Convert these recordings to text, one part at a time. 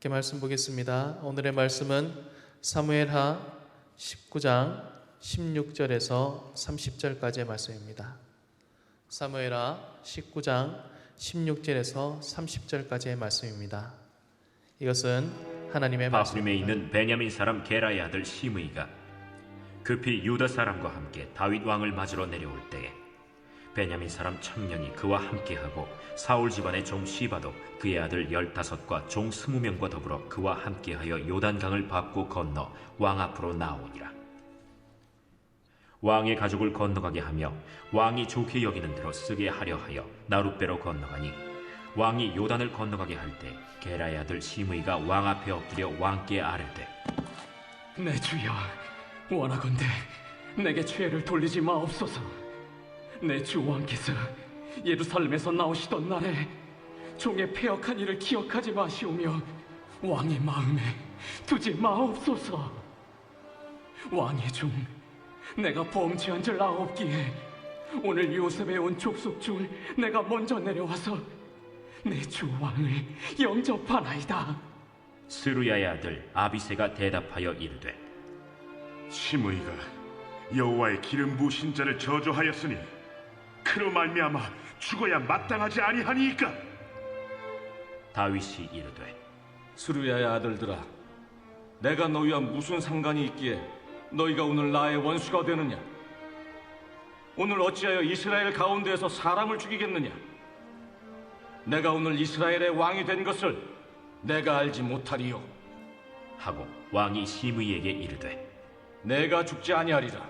함께 말씀 보겠습니다. 오늘의 말씀은 사무엘하 19장 16절에서 30절까지의 말씀입니다. 사무엘하 19장 16절에서 30절까지의 말씀입니다. 이것은 하나님의 말씀. 바후림에 있는 베냐민 사람 게라의 아들 시므이가 급히 유다 사람과 함께 다윗 왕을 맞으러 내려올 때에 베냐민 사람 천명이 그와 함께하고 사울 집안의 종 시바도 그의 아들 열다섯과 종 스무 명과 더불어 그와 함께하여 요단강을 밟고 건너 왕 앞으로 나오니라. 왕의 가족을 건너가게 하며 왕이 좋게 여기는 대로 쓰게 하려 하여 나룻배로 건너가니 왕이 요단을 건너가게 할 때 게라의 아들 시므이가 왕 앞에 엎드려 왕께 아뢰되 내 주여 원하건대 내게 죄를 돌리지 마옵소서 내 주 왕께서 예루살렘에서 나오시던 날에 종의 폐역한 일을 기억하지 마시오며 왕의 마음에 두지 마옵소서. 왕의 종 내가 범죄한 줄 아옵기에 오늘 요셉에 온 족속 중 내가 먼저 내려와서 내 주 왕을 영접하나이다. 스루야의 아들 아비세가 대답하여 이르되 시므이가 여호와의 기름 부으신 자를 저주하였으니 그로 말미암아 죽어야 마땅하지 아니하니이까 다윗이 이르되 수르야의 아들들아, 내가 너희와 무슨 상관이 있기에 너희가 오늘 나의 원수가 되느냐? 오늘 어찌하여 이스라엘 가운데에서 사람을 죽이겠느냐? 내가 오늘 이스라엘의 왕이 된 것을 내가 알지 못하리요. 하고 왕이 시므이에게 이르되 내가 죽지 아니하리라.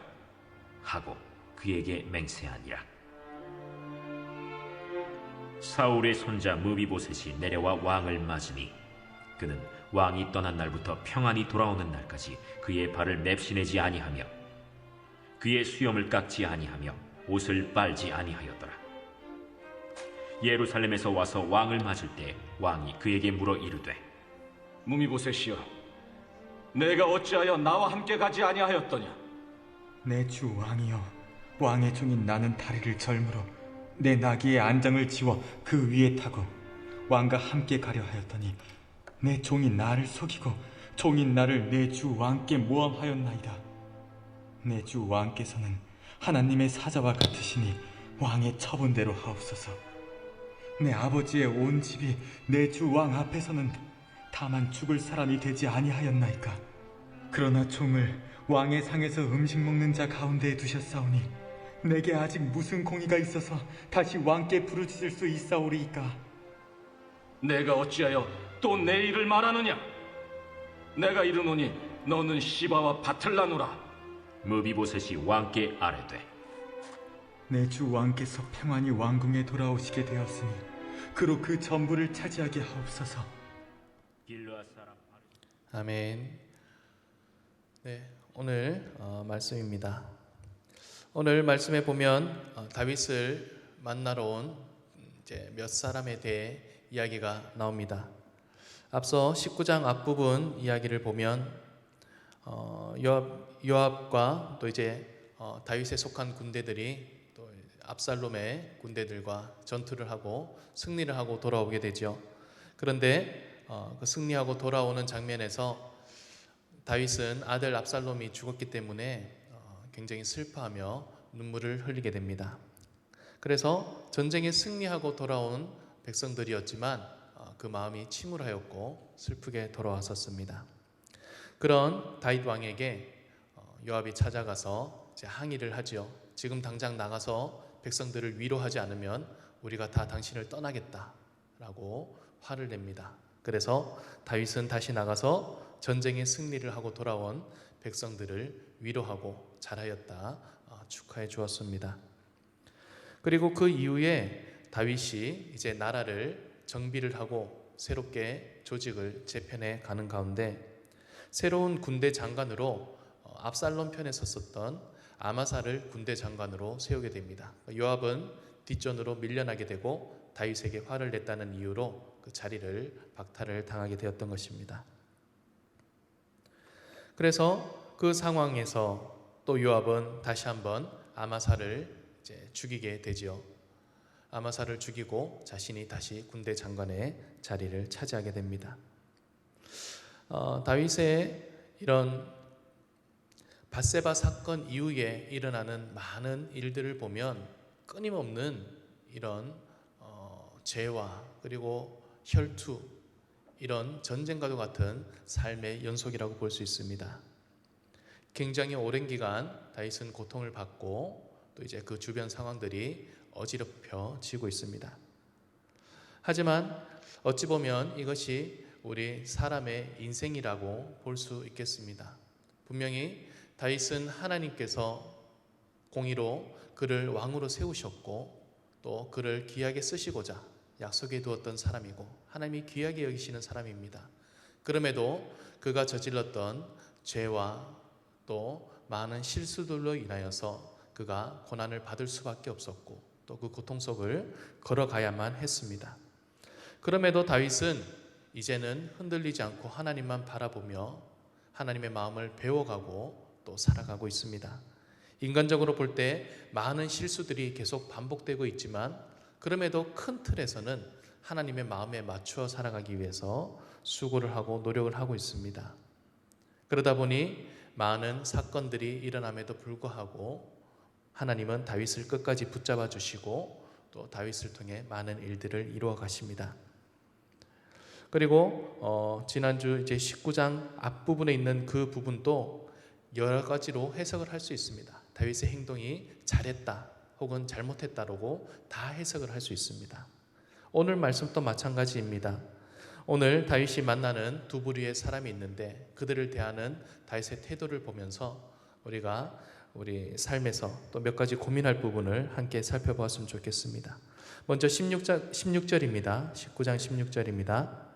하고 그에게 맹세하니라 사울의 손자 무비보셋이 내려와 왕을 맞으니 그는 왕이 떠난 날부터 평안히 돌아오는 날까지 그의 발을 맵시내지 아니하며 그의 수염을 깎지 아니하며 옷을 빨지 아니하였더라 예루살렘에서 와서 왕을 맞을 때 왕이 그에게 물어 이르되 무미보셋이여, 내가 어찌하여 나와 함께 가지 아니하였더냐? 내 주 왕이여 왕의 종인 나는 다리를 절므로 내 나귀의 안장을 지워 그 위에 타고 왕과 함께 가려 하였더니 내 종이 나를 속이고 종인 나를 내 주 왕께 모함하였나이다. 내 주 왕께서는 하나님의 사자와 같으시니 왕의 처분대로 하옵소서. 내 아버지의 온 집이 내 주 왕 앞에서는 다만 죽을 사람이 되지 아니하였나이까? 그러나 종을 왕의 상에서 음식 먹는 자 가운데에 두셨사오니 내게 아직 무슨 공의가 있어서 다시 왕께 부르짖을 수 있사오리이까 내가 어찌하여 또 내 일을 말하느냐? 내가 이르노니 너는 시바와 밭을 나누라. 무비보셋이 왕께 아뢰되 내 주 왕께서 평안히 왕궁에 돌아오시게 되었으니 그로 그 전부를 차지하게 하옵소서 아멘. 네, 오늘 어, 말씀입니다. 오늘 말씀에 보면 어, 다윗을 만나러 온 음, 이제 몇 사람에 대해 이야기가 나옵니다. 앞서 19장 앞부분 이야기를 보면 어, 요압, 요압 과 또 이제 어, 다윗에 속한 군대들이 또 압살롬의 군대들과 전투를 하고 승리를 하고 돌아오게 되죠. 그런데 어, 그 승리하고 돌아오는 장면에서 다윗은 아들 압살롬이 죽었기 때문에 어, 굉장히 슬퍼하며 눈물을 흘리게 됩니다. 그래서 전쟁에 승리하고 돌아온 백성들이었지만 어, 그 마음이 침울하였고 슬프게 돌아왔었습니다. 그런 다윗 왕에게 어, 요압이 찾아가서 항의를 하지요. 지금 당장 나가서 백성들을 위로하지 않으면 우리가 다 당신을 떠나겠다라고 화를 냅니다. 그래서 다윗은 다시 나가서 전쟁에 승리를 하고 돌아온 백성들을 위로하고 잘하였다 어, 축하해 주었습니다. 그리고 그 이후에 다윗이 이제 나라를 정비를 하고 새롭게 조직을 재편해 가는 가운데 새로운 군대 장관으로 어, 압살롬 편에 섰었던 아마사를 군대 장관으로 세우게 됩니다. 요압은 뒷전으로 밀려나게 되고 다윗에게 화를 냈다는 이유로 그 자리를 박탈을 당하게 되었던 것입니다. 그래서 그 상황에서 또 요압은 다시 한번 아마사를 죽이게 되지요. 아마사를 죽이고 자신이 다시 군대 장관의 자리를 차지하게 됩니다. 어, 다윗의 이런 바세바 사건 이후에 일어나는 많은 일들을 보면 끊임없는 이런 어, 죄와 그리고 혈투 이런 전쟁과도 같은 삶의 연속이라고 볼 수 있습니다. 굉장히 오랜 기간 다윗은 고통을 받고 또 이제 그 주변 상황들이 어지럽혀지고 있습니다. 하지만 어찌 보면 이것이 우리 사람의 인생이라고 볼 수 있겠습니다. 분명히 다윗은 하나님께서 공의로 그를 왕으로 세우셨고 또 그를 귀하게 쓰시고자 약속해 두었던 사람이고 하나님이 귀하게 여기시는 사람입니다. 그럼에도 그가 저질렀던 죄와 또 많은 실수들로 인하여서 그가 고난을 받을 수밖에 없었고 또 그 고통 속을 걸어가야만 했습니다. 그럼에도 다윗은 이제는 흔들리지 않고 하나님만 바라보며 하나님의 마음을 배워가고 또 살아가고 있습니다. 인간적으로 볼 때 많은 실수들이 계속 반복되고 있지만 그럼에도 큰 틀에서는 하나님의 마음에 맞추어 살아가기 위해서 수고를 하고 노력을 하고 있습니다. 그러다 보니 많은 사건들이 일어남에도 불구하고 하나님은 다윗을 끝까지 붙잡아 주시고 또 다윗을 통해 많은 일들을 이루어 가십니다. 그리고 어, 지난주 이제 19장 앞부분에 있는 그 부분도 여러 가지로 해석을 할 수 있습니다. 다윗의 행동이 잘했다 혹은 잘못했다라고 다 해석을 할 수 있습니다. 오늘 말씀도 마찬가지입니다. 오늘 다윗이 만나는 두 부류의 사람이 있는데 그들을 대하는 다윗의 태도를 보면서 우리가 우리 삶에서 또 몇 가지 고민할 부분을 함께 살펴보았으면 좋겠습니다. 먼저 16절, 16절입니다. 19장 16절입니다.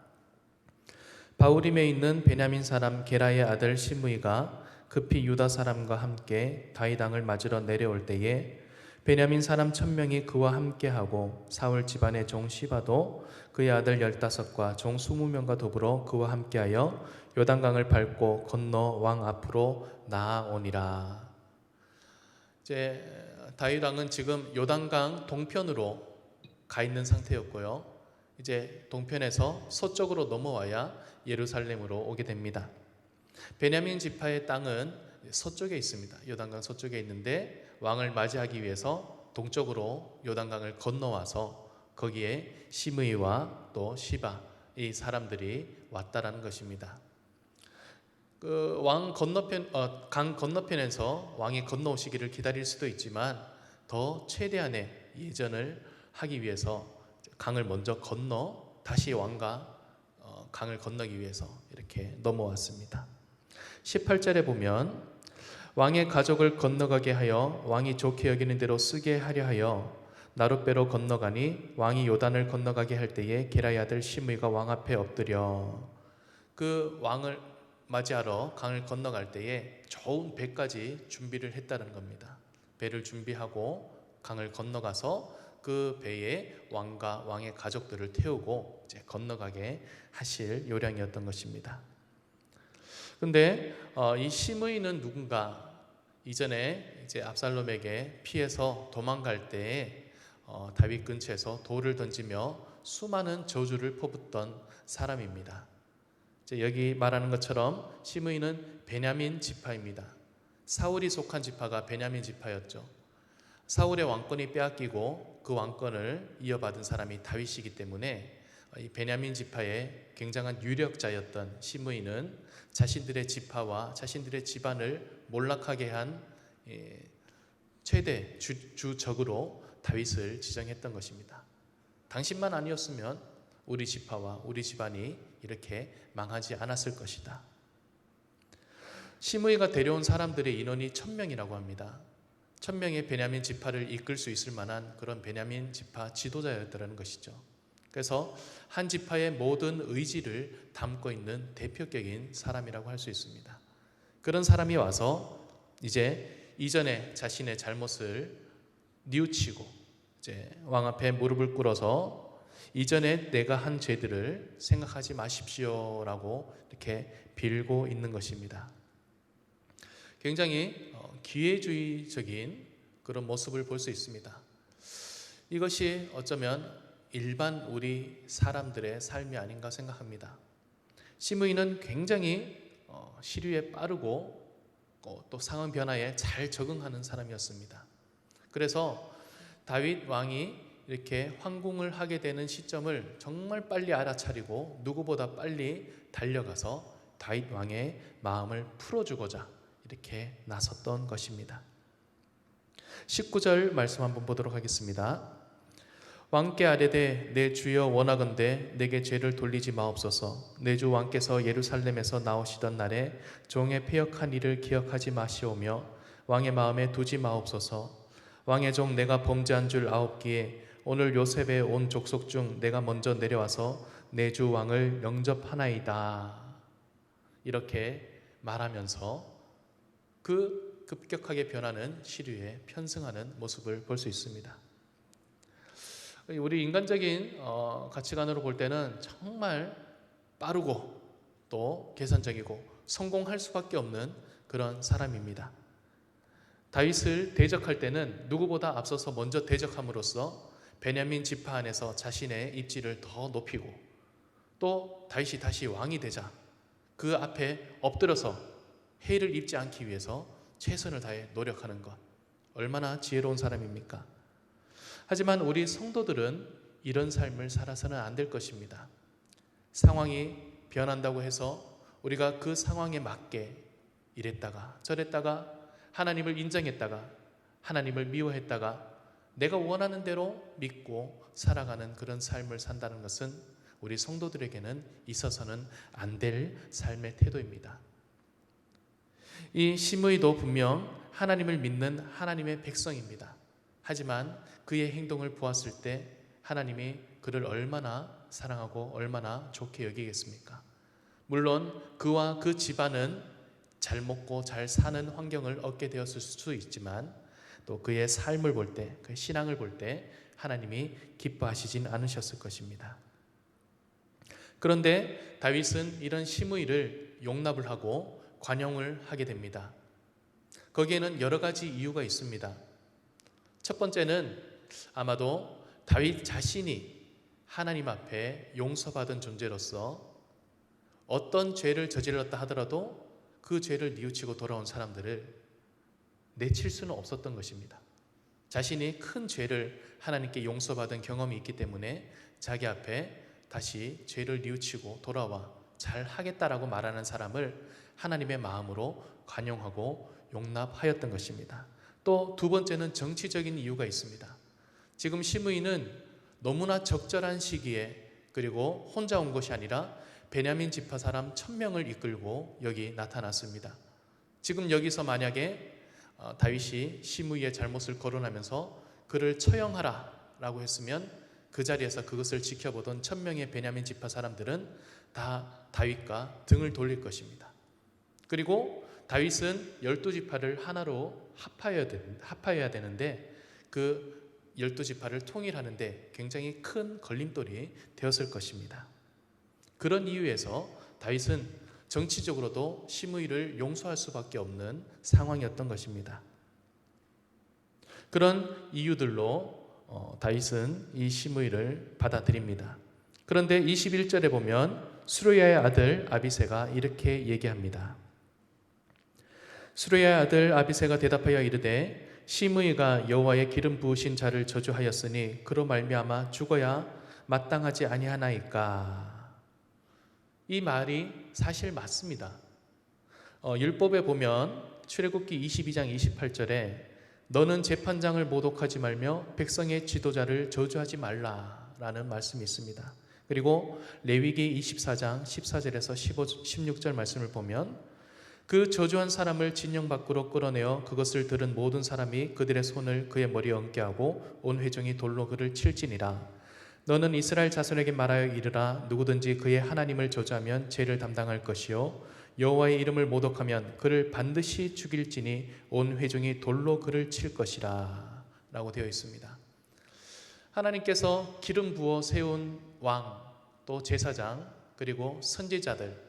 바울임에 있는 베냐민 사람 게라의 아들 시므이가 급히 유다 사람과 함께 다윗 왕을 맞으러 내려올 때에 베냐민 사람 천명이 그와 함께하고 사울 집안의 종 시바도 그의 아들 열다섯과 종 스무 명과 더불어 그와 함께하여 요단강을 밟고 건너 왕 앞으로 나아오니라. 이제 다윗 왕은 지금 요단강 동편으로 가 있는 상태였고요. 이제 동편에서 서쪽으로 넘어와야 예루살렘으로 오게 됩니다. 베냐민 지파의 땅은 서쪽에 있습니다. 요단강 서쪽에 있는데 왕을 맞이하기 위해서 동쪽으로 요단강을 건너와서 거기에 시므이와 또 시바 이 사람들이 왔다라는 것입니다. 그 왕 건너편 어, 강 건너편에서 왕이 건너오시기를 기다릴 수도 있지만 더 최대한의 예전을 하기 위해서 강을 먼저 건너 다시 왕과 어, 강을 건너기 위해서 이렇게 넘어왔습니다. 18절에 보면 왕의 가족을 건너가게 하여 왕이 좋게 여기는 대로 쓰게 하려 하여 나룻배로 건너가니 왕이 요단을 건너가게 할 때에 게라의 아들 시므이가 왕 앞에 엎드려 그 왕을 맞이하러 강을 건너갈 때에 좋은 배까지 준비를 했다는 겁니다. 배를 준비하고 강을 건너가서 그 배에 왕과 왕의 가족들을 태우고 이제 건너가게 하실 요량이었던 것입니다. 근데 어, 이 시므이는 누군가 이전에 이제 압살롬에게 피해서 도망갈 때에 어, 다윗 근처에서 돌을 던지며 수많은 저주를 퍼붓던 사람입니다. 이제 여기 말하는 것처럼 시므이는 베냐민 지파입니다. 사울이 속한 지파가 베냐민 지파였죠. 사울의 왕권이 빼앗기고 그 왕권을 이어받은 사람이 다윗이기 때문에 이 베냐민 지파의 굉장한 유력자였던 시므이는 자신들의 지파와 자신들의 집안을 몰락하게 한 예, 최대 주, 주적으로 다윗을 지정했던 것입니다. 당신만 아니었으면 우리 지파와 우리 집안이 이렇게 망하지 않았을 것이다. 시므이가 데려온 사람들의 인원이 천 명이라고 합니다. 천 명의 베냐민 지파를 이끌 수 있을 만한 그런 베냐민 지파 지도자였다는 것이죠. 그래서 한 지파의 모든 의지를 담고 있는 대표격인 사람이라고 할 수 있습니다. 그런 사람이 와서 이제 이전에 자신의 잘못을 뉘우치고 이제 왕 앞에 무릎을 꿇어서 이전에 내가 한 죄들을 생각하지 마십시오라고 이렇게 빌고 있는 것입니다. 굉장히 어, 기회주의적인 그런 모습을 볼 수 있습니다. 이것이 어쩌면 일반 우리 사람들의 삶이 아닌가 생각합니다. 시므이는 굉장히 어, 시류에 빠르고 어, 또 상황 변화에 잘 적응하는 사람이었습니다. 그래서 다윗 왕이 이렇게 황궁을 하게 되는 시점을 정말 빨리 알아차리고 누구보다 빨리 달려가서 다윗 왕의 마음을 풀어주고자 이렇게 나섰던 것입니다. 19절 말씀 한번 보도록 하겠습니다. 왕께 아뢰되 내 주여 원하건대 내게 죄를 돌리지 마옵소서. 내 주 왕께서 예루살렘에서 나오시던 날에 종의 패역한 일을 기억하지 마시오며 왕의 마음에 두지 마옵소서. 왕의 종 내가 범죄한 줄 아옵기에 오늘 요셉의 온 족속 중 내가 먼저 내려와서 내 주 왕을 영접하나이다. 이렇게 말하면서 그 급격하게 변하는 시류에 편승하는 모습을 볼 수 있습니다. 우리 인간적인 어, 가치관으로 볼 때는 정말 빠르고 또 계산적이고 성공할 수밖에 없는 그런 사람입니다. 다윗을 대적할 때는 누구보다 앞서서 먼저 대적함으로써 베냐민 지파 안에서 자신의 입지를 더 높이고 또 다윗이 다시 왕이 되자 그 앞에 엎드려서 해를 입지 않기 위해서 최선을 다해 노력하는 것 얼마나 지혜로운 사람입니까? 하지만 우리 성도들은 이런 삶을 살아서는 안 될 것입니다. 상황이 변한다고 해서 우리가 그 상황에 맞게 이랬다가 저랬다가 하나님을 인정했다가 하나님을 미워했다가 내가 원하는 대로 믿고 살아가는 그런 삶을 산다는 것은 우리 성도들에게는 있어서는 안 될 삶의 태도입니다. 이 심의도 분명 하나님을 믿는 하나님의 백성입니다. 하지만 그의 행동을 보았을 때 하나님이 그를 얼마나 사랑하고 얼마나 좋게 여기겠습니까? 물론 그와 그 집안은 잘 먹고 잘 사는 환경을 얻게 되었을 수 있지만 또 그의 삶을 볼 때, 그의 신앙을 볼 때 하나님이 기뻐하시진 않으셨을 것입니다. 그런데 다윗은 이런 심의를 용납을 하고 관용을 하게 됩니다. 거기에는 여러 가지 이유가 있습니다. 첫 번째는 아마도 다윗 자신이 하나님 앞에 용서받은 존재로서 어떤 죄를 저질렀다 하더라도 그 죄를 뉘우치고 돌아온 사람들을 내칠 수는 없었던 것입니다. 자신이 큰 죄를 하나님께 용서받은 경험이 있기 때문에 자기 앞에 다시 죄를 뉘우치고 돌아와 잘 하겠다라고 말하는 사람을 하나님의 마음으로 관용하고 용납하였던 것입니다. 또 두 번째는 정치적인 이유가 있습니다. 지금 시므이는 너무나 적절한 시기에 그리고 혼자 온 것이 아니라 베냐민 지파 사람 천명을 이끌고 여기 나타났습니다. 지금 여기서 만약에 어, 다윗이 시므이의 잘못을 거론하면서 그를 처형하라라고 했으면 그 자리에서 그것을 지켜보던 천명의 베냐민 지파 사람들은 다 다윗과 등을 돌릴 것입니다. 그리고 다윗은 열두 지파를 하나로 합하여야, 합하여야 되는데 그 열두 지파를 통일하는데 굉장히 큰 걸림돌이 되었을 것입니다. 그런 이유에서 다윗은 정치적으로도 시므이를 용서할 수밖에 없는 상황이었던 것입니다. 그런 이유들로 어, 다윗은 이 시므이를 받아들입니다. 그런데 21절에 보면 수르야의 아들 아비세가 이렇게 얘기합니다. 수르야의 아들 아비세가 대답하여 이르되 시므이가 여호와의 기름 부으신 자를 저주하였으니 그로 말미암아 죽어야 마땅하지 아니하나이까. 이 말이 사실 맞습니다. 어, 율법에 보면 출애굽기 22장 28절에 너는 재판장을 모독하지 말며 백성의 지도자를 저주하지 말라라는 말씀이 있습니다. 그리고 레위기 24장 14절에서 15, 16절 말씀을 보면 그 저주한 사람을 진영 밖으로 끌어내어 그것을 들은 모든 사람이 그들의 손을 그의 머리에 얹게 하고 온 회중이 돌로 그를 칠지니라. 너는 이스라엘 자손에게 말하여 이르라 누구든지 그의 하나님을 저주하면 죄를 담당할 것이요 여호와의 이름을 모독하면 그를 반드시 죽일지니 온 회중이 돌로 그를 칠 것이라 라고 되어 있습니다. 하나님께서 기름 부어 세운 왕 또 제사장 그리고 선지자들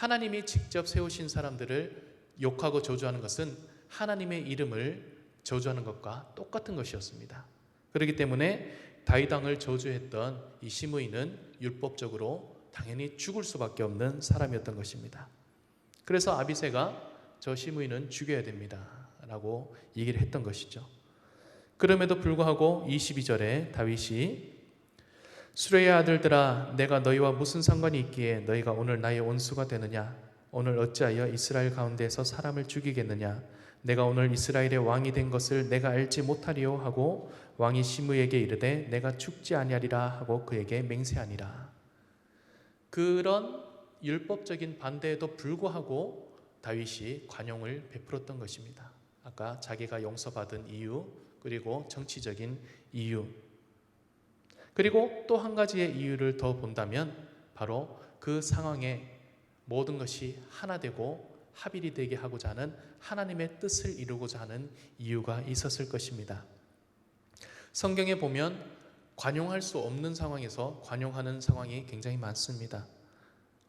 하나님이 직접 세우신 사람들을 욕하고 저주하는 것은 하나님의 이름을 저주하는 것과 똑같은 것이었습니다. 그렇기 때문에 다윗 왕을 저주했던 이 시므이는 율법적으로 당연히 죽을 수밖에 없는 사람이었던 것입니다. 그래서 아비세가 저 시므이는 죽여야 됩니다라고 얘기를 했던 것이죠. 그럼에도 불구하고 22절에 다윗이 수레의 아들들아 내가 너희와 무슨 상관이 있기에 너희가 오늘 나의 원수가 되느냐? 오늘 어찌하여 이스라엘 가운데서 사람을 죽이겠느냐? 내가 오늘 이스라엘의 왕이 된 것을 내가 알지 못하리요 하고 왕이 시므에게 이르되 내가 죽지 아니하리라 하고 그에게 맹세하니라. 그런 율법적인 반대에도 불구하고 다윗이 관용을 베풀었던 것입니다. 아까 자기가 용서받은 이유 그리고 정치적인 이유 그리고 또 한 가지의 이유를 더 본다면 바로 그 상황에 모든 것이 하나 되고 합일이 되게 하고자 하는 하나님의 뜻을 이루고자 하는 이유가 있었을 것입니다. 성경에 보면 관용할 수 없는 상황에서 관용하는 상황이 굉장히 많습니다.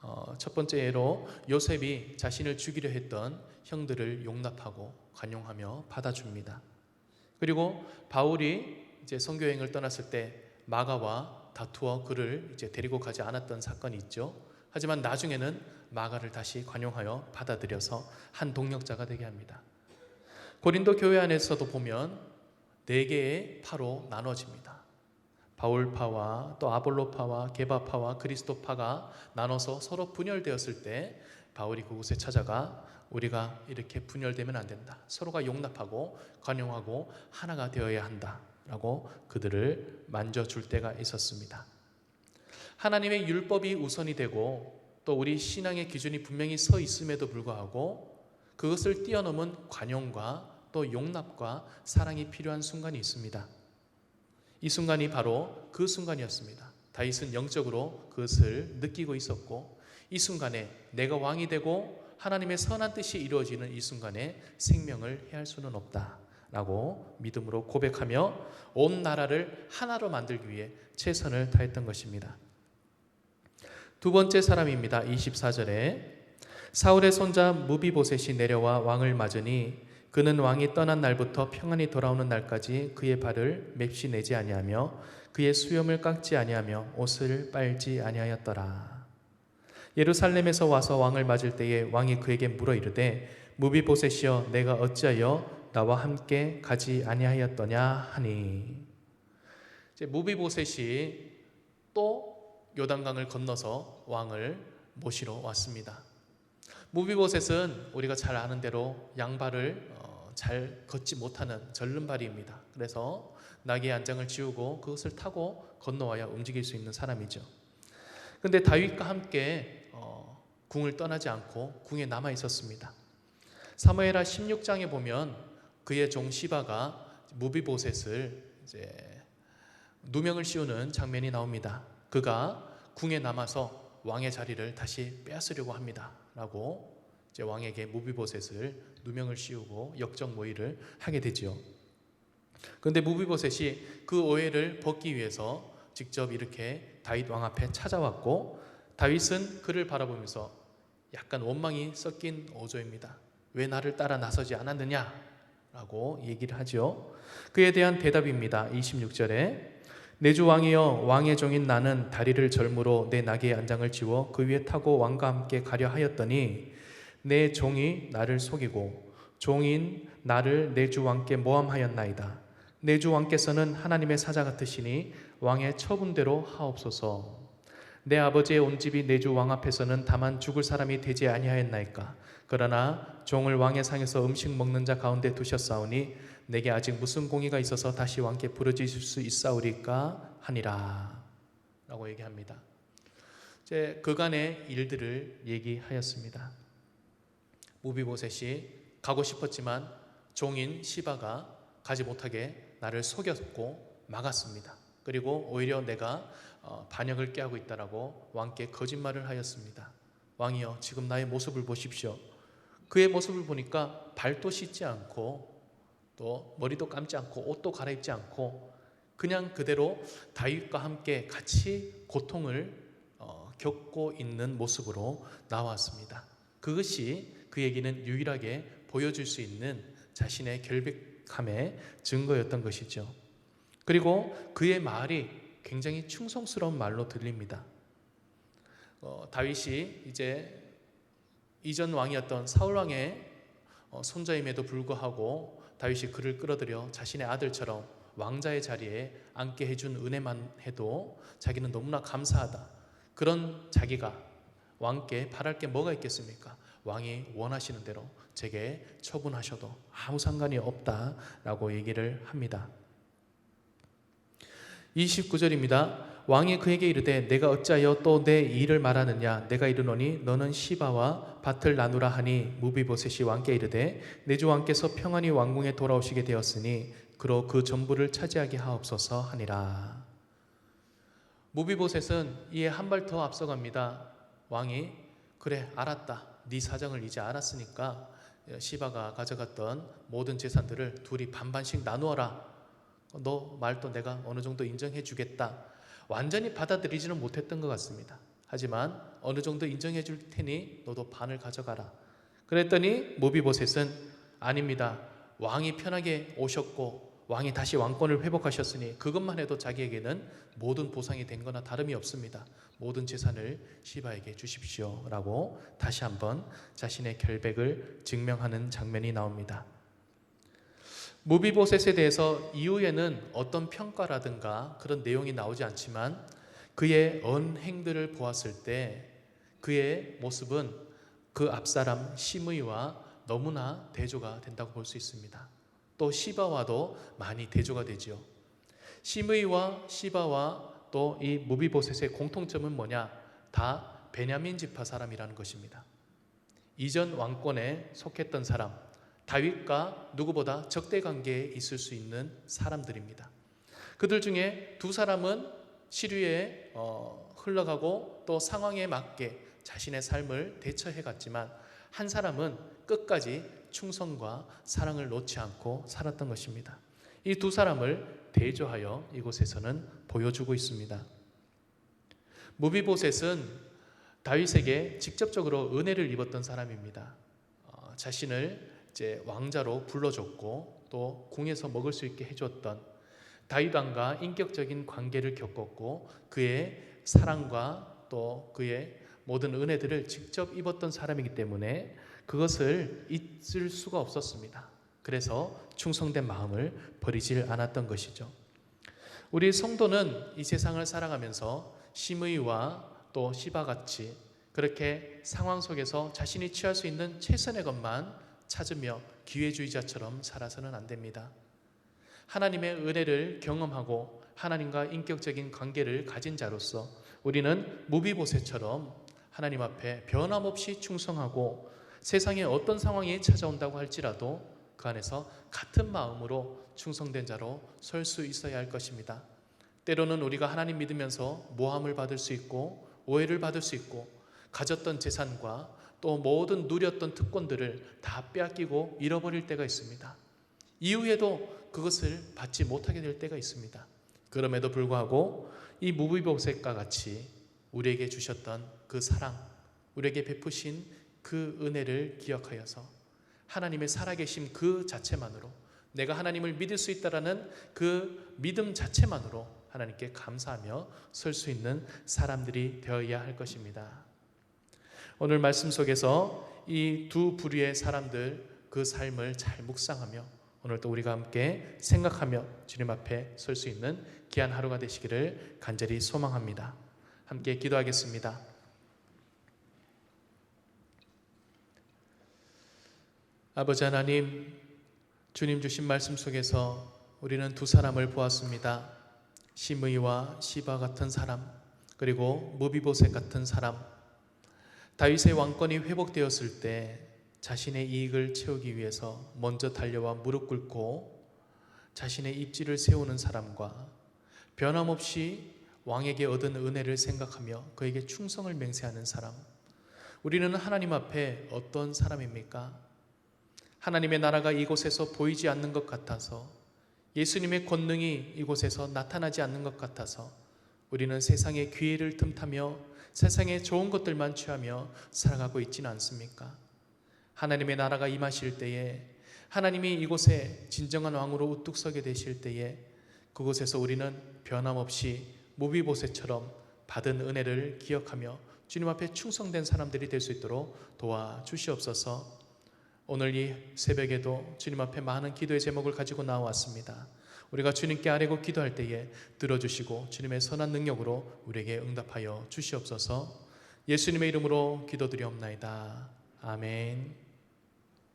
어, 첫 번째 예로 요셉이 자신을 죽이려 했던 형들을 용납하고 관용하며 받아줍니다. 그리고 바울이 이제 선교 여행을 떠났을 때 마가와 다투어 그를 이제 데리고 가지 않았던 사건이 있죠. 하지만 나중에는 마가를 다시 관용하여 받아들여서 한 동력자가 되게 합니다. 고린도 교회 안에서도 보면 네 개의 파로 나눠집니다. 바울파와 또 아볼로파와 게바파와 그리스도파가 나눠서 서로 분열되었을 때 바울이 그곳에 찾아가 우리가 이렇게 분열되면 안 된다. 서로가 용납하고 관용하고 하나가 되어야 한다 라고 그들을 만져 줄 때가 있었습니다. 하나님의 율법이 우선이 되고 또 우리 신앙의 기준이 분명히 서 있음에도 불구하고 그것을 뛰어넘은 관용과 또 용납과 사랑이 필요한 순간이 있습니다. 이 순간이 바로 그 순간이었습니다. 다윗은 영적으로 그것을 느끼고 있었고 이 순간에 내가 왕이 되고 하나님의 선한 뜻이 이루어지는 이 순간에 생명을 해할 수는 없다 라고 믿음으로 고백하며 온 나라를 하나로 만들기 위해 최선을 다했던 것입니다. 두 번째 사람입니다. 24절에 사울의 손자 무비보셋이 내려와 왕을 맞으니 그는 왕이 떠난 날부터 평안히 돌아오는 날까지 그의 발을 맵시 내지 아니하며 그의 수염을 깎지 아니하며 옷을 빨지 아니하였더라. 예루살렘에서 와서 왕을 맞을 때에 왕이 그에게 물어 이르되 무비보셋이여 내가 어찌하여 나와 함께 가지 아니하였더냐 하니 이제 무비보셋이 또 요단강을 건너서 왕을 모시러 왔습니다. 무비보셋은 우리가 잘 아는 대로 양발을 어, 잘 걷지 못하는 절름발이입니다. 그래서 나귀의 안장을 지우고 그것을 타고 건너와야 움직일 수 있는 사람이죠. 근데 다윗과 함께 어, 궁을 떠나지 않고 궁에 남아 있었습니다. 사무엘하 16장에 보면 그의 종 시바가 무비보셋을 이제 누명을 씌우는 장면이 나옵니다. 그가 궁에 남아서 왕의 자리를 다시 빼앗으려고 합니다. 라고 이제 왕에게 무비보셋을 누명을 씌우고 역적 모의를 하게 되지요. 그런데 무비보셋이 그 오해를 벗기 위해서 직접 이렇게 다윗 왕 앞에 찾아왔고 다윗은 그를 바라보면서 약간 원망이 섞인 어조입니다. 왜 나를 따라 나서지 않았느냐? 라고 얘기를 하죠. 그에 대한 대답입니다. 26절에 내주 왕이여 왕의 종인 나는 다리를 절무로 내 나귀의 안장을 지워 그 위에 타고 왕과 함께 가려 하였더니 내 종이 나를 속이고 종인 나를 내 주 왕께 모함하였나이다. 내 주 왕께서는 하나님의 사자 같으시니 왕의 처분대로 하옵소서. 내 아버지의 온 집이 내 주 왕 앞에서는 다만 죽을 사람이 되지 아니하였나이까. 그러나 종을 왕의 상에서 음식 먹는 자 가운데 두셨사오니 내게 아직 무슨 공의가 있어서 다시 왕께 부르짖을 수 있사오리까 하니라. 라고 얘기합니다. 이제 그간의 일들을 얘기하였습니다. 무비보셋이 가고 싶었지만 종인 시바가 가지 못하게 나를 속였고 막았습니다. 그리고 오히려 내가 어, 반역을 깨하고 있다라고 왕께 거짓말을 하였습니다. 왕이여 지금 나의 모습을 보십시오. 그의 모습을 보니까 발도 씻지 않고 또 머리도 감지 않고 옷도 갈아입지 않고 그냥 그대로 다윗과 함께 같이 고통을 어, 겪고 있는 모습으로 나왔습니다. 그것이 그에게는 유일하게 보여줄 수 있는 자신의 결백함의 증거였던 것이죠. 그리고 그의 말이 굉장히 충성스러운 말로 들립니다. 어, 다윗이 이제 이전 왕이었던 사울 왕의 어, 손자임에도 불구하고 다윗이 그를 끌어들여 자신의 아들처럼 왕자의 자리에 앉게 해준 은혜만 해도 자기는 너무나 감사하다. 그런 자기가 왕께 바랄 게 뭐가 있겠습니까? 왕이 원하시는 대로 제게 처분하셔도 아무 상관이 없다라고 얘기를 합니다. 29절입니다. 왕이 그에게 이르되 내가 어찌하여 또 내 일을 말하느냐 내가 이르노니 너는 시바와 밭을 나누라 하니 무비보셋이 왕께 이르되 내 주 왕께서 평안히 왕궁에 돌아오시게 되었으니 그로 그 전부를 차지하게 하옵소서 하니라. 무비보셋은 이에 한 발 더 앞서갑니다. 왕이 그래 알았다. 네 사정을 이제 알았으니까 시바가 가져갔던 모든 재산들을 둘이 반반씩 나누어라. 너 말도 내가 어느 정도 인정해 주겠다. 완전히 받아들이지는 못했던 것 같습니다. 하지만 어느 정도 인정해 줄 테니 너도 반을 가져가라. 그랬더니 모비보셋은 아닙니다. 왕이 편하게 오셨고 왕이 다시 왕권을 회복하셨으니 그것만 해도 자기에게는 모든 보상이 된 거나 다름이 없습니다. 모든 재산을 시바에게 주십시오라고 다시 한번 자신의 결백을 증명하는 장면이 나옵니다. 무비보셋에 대해서 이후에는 어떤 평가라든가 그런 내용이 나오지 않지만 그의 언행들을 보았을 때 그의 모습은 그 앞사람 시므이와 너무나 대조가 된다고 볼 수 있습니다. 또 시바와도 많이 대조가 되지요. 시므이와 시바와 또 이 무비보셋의 공통점은 뭐냐? 다 베냐민 지파 사람이라는 것입니다. 이전 왕권에 속했던 사람, 다윗과 누구보다 적대 관계에 있을 수 있는 사람들입니다. 그들 중에 두 사람은 시류에 어, 흘러가고 또 상황에 맞게 자신의 삶을 대처해 갔지만 한 사람은 끝까지 충성과 사랑을 놓지 않고 살았던 것입니다. 이 두 사람을 대조하여 이곳에서는 보여주고 있습니다. 무비보셋은 다윗에게 직접적으로 은혜를 입었던 사람입니다. 어, 자신을 이제 왕자로 불러줬고 또 궁에서 먹을 수 있게 해줬던 다윗 왕과 인격적인 관계를 겪었고 그의 사랑과 또 그의 모든 은혜들을 직접 입었던 사람이기 때문에 그것을 잊을 수가 없었습니다. 그래서 충성된 마음을 버리질 않았던 것이죠. 우리 성도는 이 세상을 살아가면서 심의와 또 시바 같이 그렇게 상황 속에서 자신이 취할 수 있는 최선의 것만 찾으며 기회주의자처럼 살아서는 안 됩니다. 하나님의 은혜를 경험하고 하나님과 인격적인 관계를 가진 자로서 우리는 무비보세처럼 하나님 앞에 변함없이 충성하고 세상에 어떤 상황이 찾아온다고 할지라도 그 안에서 같은 마음으로 충성된 자로 설 수 있어야 할 것입니다. 때로는 우리가 하나님 믿으면서 모함을 받을 수 있고 오해를 받을 수 있고 가졌던 재산과 또 모든 누렸던 특권들을 다 빼앗기고 잃어버릴 때가 있습니다. 이후에도 그것을 받지 못하게 될 때가 있습니다. 그럼에도 불구하고 이 무비보셋과 같이 우리에게 주셨던 그 사랑, 우리에게 베푸신 그 은혜를 기억하여서 하나님의 살아계심 그 자체만으로 내가 하나님을 믿을 수 있다라는 그 믿음 자체만으로 하나님께 감사하며 설 수 있는 사람들이 되어야 할 것입니다. 오늘 말씀 속에서 이 두 부류의 사람들 그 삶을 잘 묵상하며 오늘도 우리가 함께 생각하며 주님 앞에 설 수 있는 귀한 하루가 되시기를 간절히 소망합니다. 함께 기도하겠습니다. 아버지 하나님, 주님 주신 말씀 속에서 우리는 두 사람을 보았습니다. 시므이와 시바 같은 사람, 그리고 무비보셋 같은 사람. 다윗의 왕권이 회복되었을 때 자신의 이익을 채우기 위해서 먼저 달려와 무릎 꿇고 자신의 입지를 세우는 사람과 변함없이 왕에게 얻은 은혜를 생각하며 그에게 충성을 맹세하는 사람. 우리는 하나님 앞에 어떤 사람입니까? 하나님의 나라가 이곳에서 보이지 않는 것 같아서 예수님의 권능이 이곳에서 나타나지 않는 것 같아서 우리는 세상의 기회를 틈타며 세상의 좋은 것들만 취하며 살아가고 있지는 않습니까? 하나님의 나라가 임하실 때에 하나님이 이곳에 진정한 왕으로 우뚝 서게 되실 때에 그곳에서 우리는 변함없이 무비보셋처럼 받은 은혜를 기억하며 주님 앞에 충성된 사람들이 될 수 있도록 도와주시옵소서. 오늘 이 새벽에도 주님 앞에 많은 기도의 제목을 가지고 나왔습니다. 우리가 주님께 아뢰고 기도할 때에 들어주시고 주님의 선한 능력으로 우리에게 응답하여 주시옵소서. 예수님의 이름으로 기도드리옵나이다. 아멘.